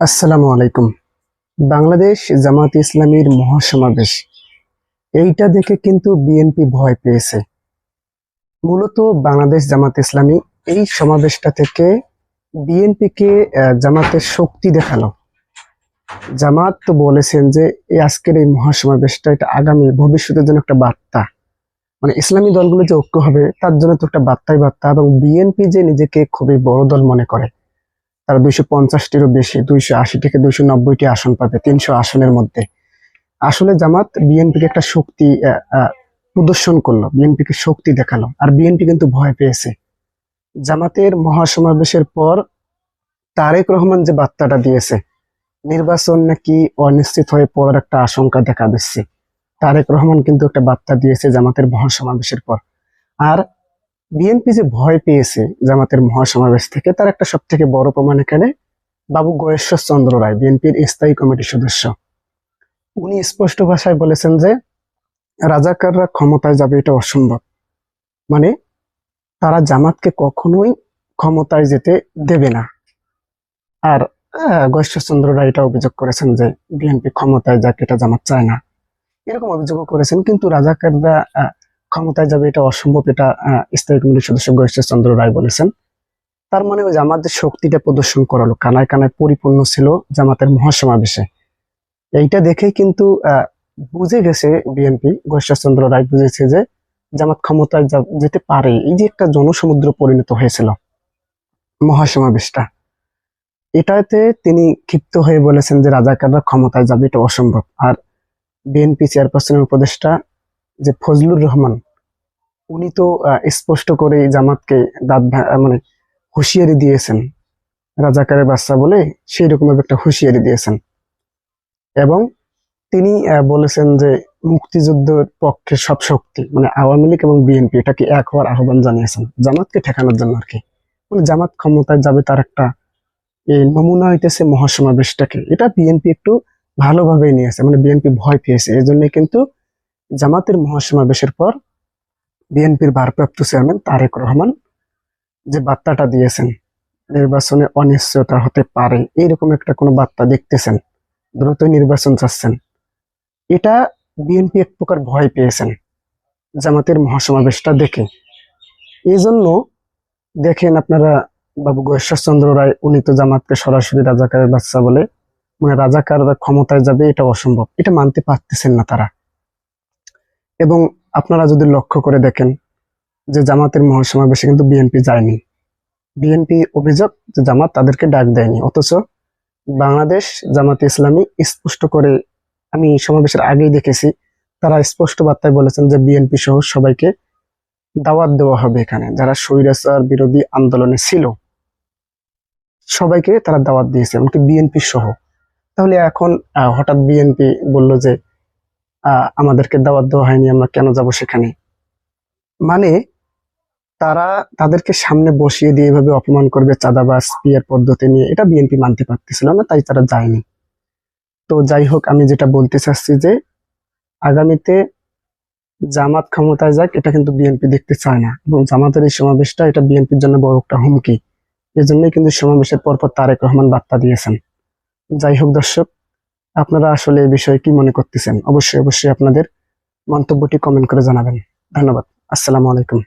আসসালামু আলাইকুম। বাংলাদেশ জামাত ইসলামীর মহাসমাবেশ। এইটা দেখে কিন্তু বিএনপি ভয় পেয়েছে। মূলত বাংলাদেশ জামাত ইসলামী এই সমাবেশটা থেকে বিএনপিকে জামাতের শক্তি দেখাল। জামাত তো বলেছেন যে এই আজকের এই মহাসমাবেশটা এটা আগামী ভবিষ্যতের জন্য একটা বার্তা। মানে ইসলামী দলগুলো যে ঐক্য হবে, তার জন্য তো একটা বার্তাই বার্তা এবং বিএনপি যে নিজেকে খুবই বড় দল মনে করে। তারা দুইশো পঞ্চাশটিরও বেশি, দুইশো আশি থেকে দুইশো নব্বইটি আসন পাবে, তিনশো আসনের মধ্যে। আসলে জামাত বিএনপিকে একটা শক্তি প্রদর্শন করল, বিএনপিকে শক্তি দেখাল, আর বিএনপি কিন্তু ভয় পেয়েছে। জামাতের মহাসমাবেশের পর তারেক রহমান যে বার্তাটা দিয়েছে, নির্বাচন নাকি অনিশ্চিত হয়ে পড়ার একটা আশঙ্কা দেখা দিচ্ছে। তারেক রহমান কিন্তু একটা বার্তা দিয়েছে জামাতের মহাসমাবেশের পর। আর বিএনপি যে ভয় পেয়েছে জামাতের মহাসমাবেশ থেকে তার একটা সব থেকে বড় প্রমাণ এখানে বাবু গয়েশ্বর চন্দ্র রায় বিএনপির স্থায়ী কমিটির সদস্য। উনি স্পষ্ট ভাষায় বলেছেন যে রাজাকাররা ক্ষমতায় যাবে এটা অসম্ভব। মানে তারা জামাতকে কখনোই ক্ষমতায় যেতে দেবে না। আর আহ, গয়েশ্বরচন্দ্র রায় এটা অভিযোগ করেছেন যে বিএনপি ক্ষমতায় যাক এটা জামাত চায় না। এরকম অভিযোগও করেছেন কিন্তু রাজাকাররা ক্ষমতায় যাবে, এটা অসম্ভব, এটা স্থায়ী কমিটির সদস্য গয়েশ্বরচন্দ্র রায় বলেছেন। তার মানে ওই জামাতের শক্তিটা প্রদর্শন করালো, কানায় কানায় পরিপূর্ণ ছিল জামাতের মহাসমাবেশে। এইটা দেখে কিন্তু বুঝে গেছে বিএনপি গয়েশ্বরচন্দ্র রায় বুঝেছে যে জামাত ক্ষমতায় যেতে পারে। এই যে একটা জনসমুদ্র পরিণত হয়েছিল মহাসমাবেশটা, এটাতে তিনি ক্ষিপ্ত হয়ে বলেছেন যে রাজাকাররা ক্ষমতায় যাবে, এটা অসম্ভব। আর বিএনপি চেয়ারপারসনের উপদেষ্টা যে ফজলুর রহমান, উনি তো স্পষ্ট করে জামাতকে দাঁত মানে হুঁশিয়ারি দিয়েছেন। রাজাকারের বাচ্চা বলে সেই রকম একটা হুঁশিয়ারি দিয়েছেন। এবং তিনি বলেছেন যে মুক্তিযুদ্ধের পক্ষে সব শক্তি মানে আওয়ামী লীগ এবং বিএনপি, এটাকে এক হওয়ার আহ্বান জানিয়েছেন। জামাতকে ঠেকানোর জন্য আর কি। মানে জামাত ক্ষমতায় যাবে তার একটা এই নমুনা হইতেছে মহাসমাবেশটাকে। এটা বিএনপি একটু ভালোভাবেই নিয়েছে মানে বিএনপি ভয় পেয়েছে। এই জন্য কিন্তু জামাতের মহাসমাবেশের পর বিএনপির ভারপ্রাপ্ত চেয়ারম্যান তারেক রহমান যে বার্তাটা দিয়েছেন, নির্বাচনে অনিশ্চয়তা হতে পারে, এইরকম একটা কোনো বার্তা দেখতেছেন দ্রুত নির্বাচন চাচ্ছেন, এটা বিএনপি এক প্রকার ভয় পেয়েছেন জামাতের মহাসমাবেশটা দেখে। এই জন্য দেখেন আপনারা, বাবু চন্দ্র রায়, উনি তো জামাতকে সরাসরি রাজাকারের বাচ্চা বলে মানে রাজাকাররা ক্ষমতায় যাবে, এটা অসম্ভব, এটা মানতে পারতেছেন না তারা। এবং আপনারা যদি লক্ষ্য করে দেখেন যে জামাতের মহাসমাবেশে কিন্তু বিএনপি যায়নি। বিএনপি অভিযোগ যে জামাত তাদেরকে ডাক দেয়নি, অথচ বাংলাদেশ জামাত ইসলামী স্পষ্ট করে আমি সমাবেশের আগেই দেখেছি, তারা স্পষ্ট বার্তায় বলেছেন যে বিএনপি সহ সবাইকে দাওয়াত দেওয়া হবে এখানে, যারা স্বৈরাচার বিরোধী আন্দোলনে ছিল, সবাইকে তারা দাওয়াত দিয়েছে, এমনকি বিএনপি সহ। তাহলে এখন হঠাৎ বিএনপি বলল যে আমাদেরকে দাওয়াত দেওয়া হয়নি, আমরা কেন যাব সেখানে? মানে তারা তাদেরকে সামনে বসিয়ে দিয়ে এভাবে অপমান করবে চাঁদাবাস পিয়ার পদ্ধতি নিয়ে, এটা বিএনপি মানতে পারতেছিল না, তাই তারা যায়নি। তো যাই হোক, আমি যেটা বলতে চাচ্ছি যে আগামীতে জামাত ক্ষমতায় যাক, এটা কিন্তু বিএনপি দেখতে চায় না। এবং জামাতের এই সমাবেশটা, এটা বিএনপির জন্য বড় একটা হুমকি। এই জন্যই কিন্তু সমাবেশের পরপর তারেক রহমান বার্তা দিয়েছেন। যাই হোক দর্শক আপনারা আসলে এই বিষয়ে কি মনে করতেছেন? অবশ্যই অবশ্যই আপনাদের মন্তব্যটি কমেন্ট করে জানাবেন। ধন্যবাদ। আসসালামু আলাইকুম।